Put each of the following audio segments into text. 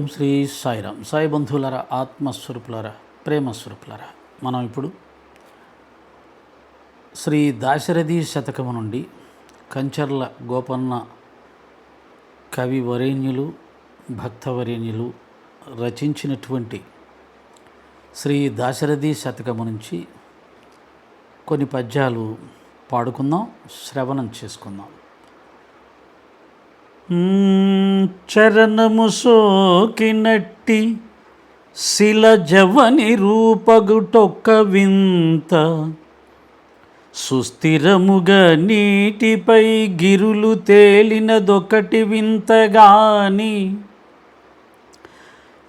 ఓం శ్రీ సాయిరామ్. సాయి బంధువులరా ఆత్మస్వరూపులరా ప్రేమస్వరూపులరా మనం ఇప్పుడు శ్రీ దాశరథి శతకము నుండి కంచర్ల గోపన్న కవి వరేణ్యులు భక్తవరేణ్యులు రచించినటువంటి శ్రీ దాశరథి శతకము నుంచి కొన్ని పద్యాలు పాడుకుందాం శ్రవణం చేసుకుందాం. చరణము సోకినట్టి శిలజవని రూపగుటొక్క వింత. సుస్థిరముగా నీటిపై గిరులు తేలినదొకటి వింతగాని.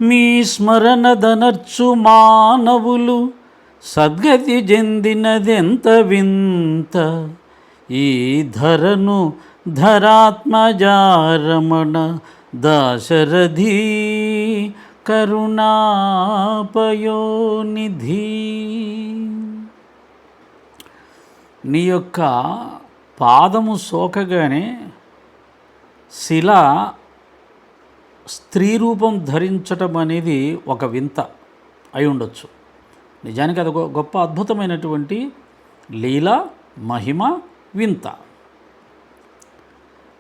మీ స్మరణదనర్చు మానవులు సద్గతి చెందినదెంత వింత. ఈ ధరను ధరాత్మజారమణ దాశరథి కరుణాపయోనిధి నీ యొక్క పాదము సోకగానే శిల స్త్రీ రూపం ధరించటం అనేది ఒక వింత అయి ఉండొచ్చు. నిజానికి అది గొప్ప అద్భుతమైనటువంటి లీల మహిమ వింత.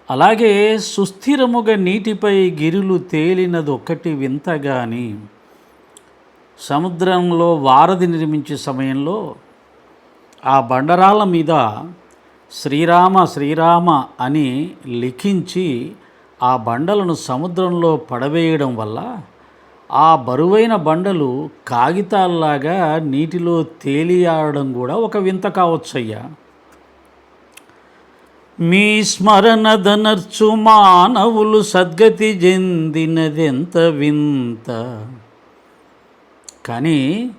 అలాగే సుస్థిరముగా నీటిపై గిరులు తేలినది ఒక్కటి వింత గాని సముద్రంలో వారధి నిర్మించే సమయంలో ఆ బండరాళ్ళ మీద శ్రీరామ శ్రీరామ అని లిఖించి ఆ బండలను సముద్రంలో పడవేయడం వల్ల ఆ బరువైన బండలు కాగితాల్లాగా నీటిలో తేలియాడడం కూడా ఒక వింత కావచ్చయ్యా. మీ స్మరణదనర్చు మానవులు సద్గతి చెందినదెంత వింత. కానీ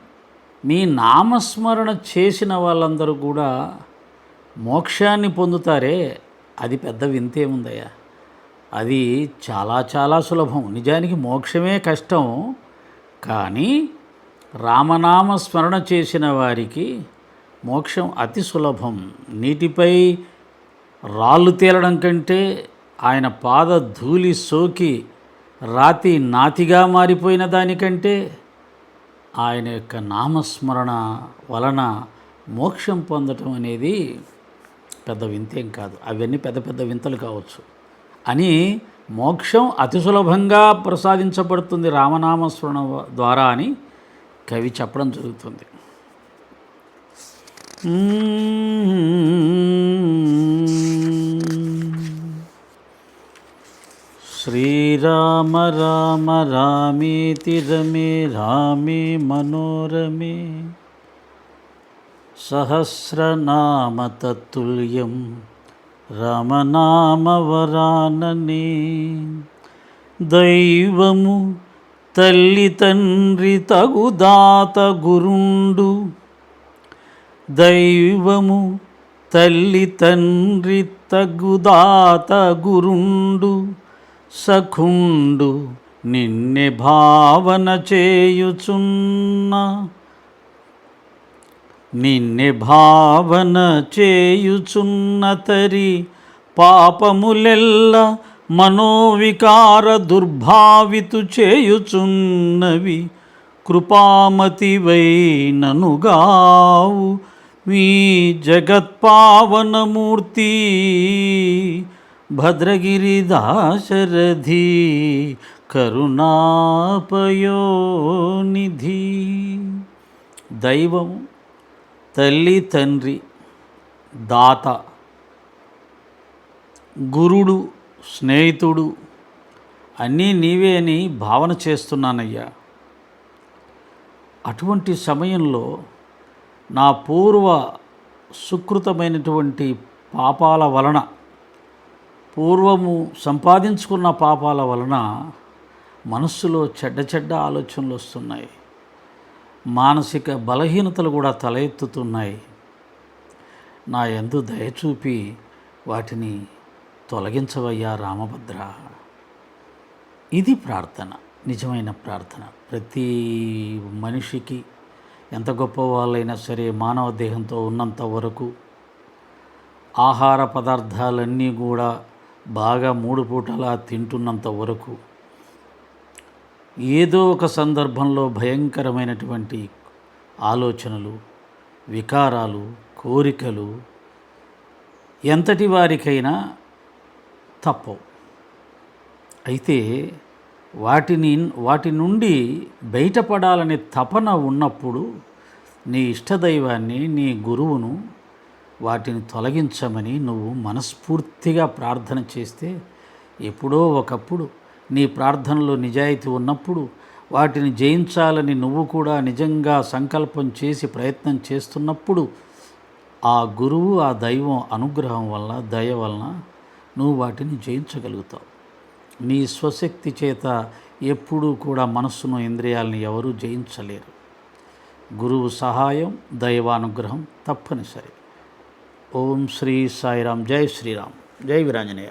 మీ నామస్మరణ చేసిన వాళ్ళందరూ కూడా మోక్షాన్ని పొందుతారే. అది పెద్ద వింతేముందయ్యా అది చాలా చాలా సులభం. నిజానికి మోక్షమే కష్టం. కానీ రామనామ స్మరణ చేసిన వారికి మోక్షం అతి సులభం. నీటిపై రాళ్ళు తేలడం కంటే ఆయన పాద ధూళి సోకి రాతి నాతిగా మారిపోయిన దానికంటే ఆయన యొక్క నామస్మరణ వలన మోక్షం పొందటం అనేది పెద్ద వింతేం కాదు. అవన్నీ పెద్ద పెద్ద వింతలు కావచ్చు. అని మోక్షం అతి సులభంగా ప్రసాదించబడుతుంది రామనామస్మరణ ద్వారా అని కవి చెప్పడం జరుగుతుంది. శ్రీరామ రామ రామేతి రమే రామే మనోరమే. సహస్రనామ తత్తుల్యం దైవము తల్లి తండ్రి తగుదాత గురుండు. దైవము తల్లి తండ్రి తగుదాత గురుండు. సఖుండు నిన్నె భావన చేయుచున్న. నిన్నె భావన చేయుచున్నతరి పాపములెల్ల మనోవికార దుర్భావితు చేయుచున్నవి కృపామతివై ననుగావు మీ జగత్పావనమూర్తి భద్రగిరి దాశరథి కరుణాపయోనిధి. దైవం తల్లి తండ్రి దాత గురుడు స్నేహితుడు అన్నీ నీవే అని భావన చేస్తున్నానయ్యా. అటువంటి సమయంలో నా పూర్వ సుకృతమైనటువంటి పాపాల వలన పూర్వము సంపాదించుకున్న పాపాల వలన మనస్సులో చెడ్డ చెడ్డ ఆలోచనలు వస్తున్నాయి. మానసిక బలహీనతలు కూడా తల ఎత్తుతున్నాయి నా ఎందు దయచూపి వాటిని తొలగించవయ్యా రామభద్ర. ఇది ప్రార్థన నిజమైన ప్రార్థన. ప్రతి మనిషికి ఎంత గొప్ప వాళ్ళైనా సరే మానవ దేహంతో ఉన్నంత వరకు ఆహార పదార్థాలన్నీ కూడా బాగా మూడు పూటలా తింటున్నంత వరకు ఏదో ఒక సందర్భంలో భయంకరమైనటువంటి ఆలోచనలు వికారాలు కోరికలు ఎంతటి వారికైనా తప్పవు. అయితే వాటిని వాటి నుండి బయటపడాలనే తపన ఉన్నప్పుడు నీ ఇష్టదైవాన్ని నీ గురువును వాటిని తొలగించమని నువ్వు మనస్ఫూర్తిగా ప్రార్థన చేస్తే ఎప్పుడో ఒకప్పుడు నీ ప్రార్థనలో నిజాయితీ ఉన్నప్పుడు వాటిని జయించాలని నువ్వు కూడా నిజంగా సంకల్పం చేసి ప్రయత్నం చేస్తున్నప్పుడు ఆ గురువు ఆ దైవం అనుగ్రహం వల్ల దయ వలన నువ్వు వాటిని జయించగలుగుతావు. నీ స్వశక్తి చేత ఎప్పుడూ కూడా మనస్సును ఇంద్రియాలని ఎవరూ జయించలేరు. గురువు సహాయం దైవానుగ్రహం తప్పనిసరి. ఓం శ్రీ సాయిరాం జై శ్రీరామ్ జై వీరాంజనేయ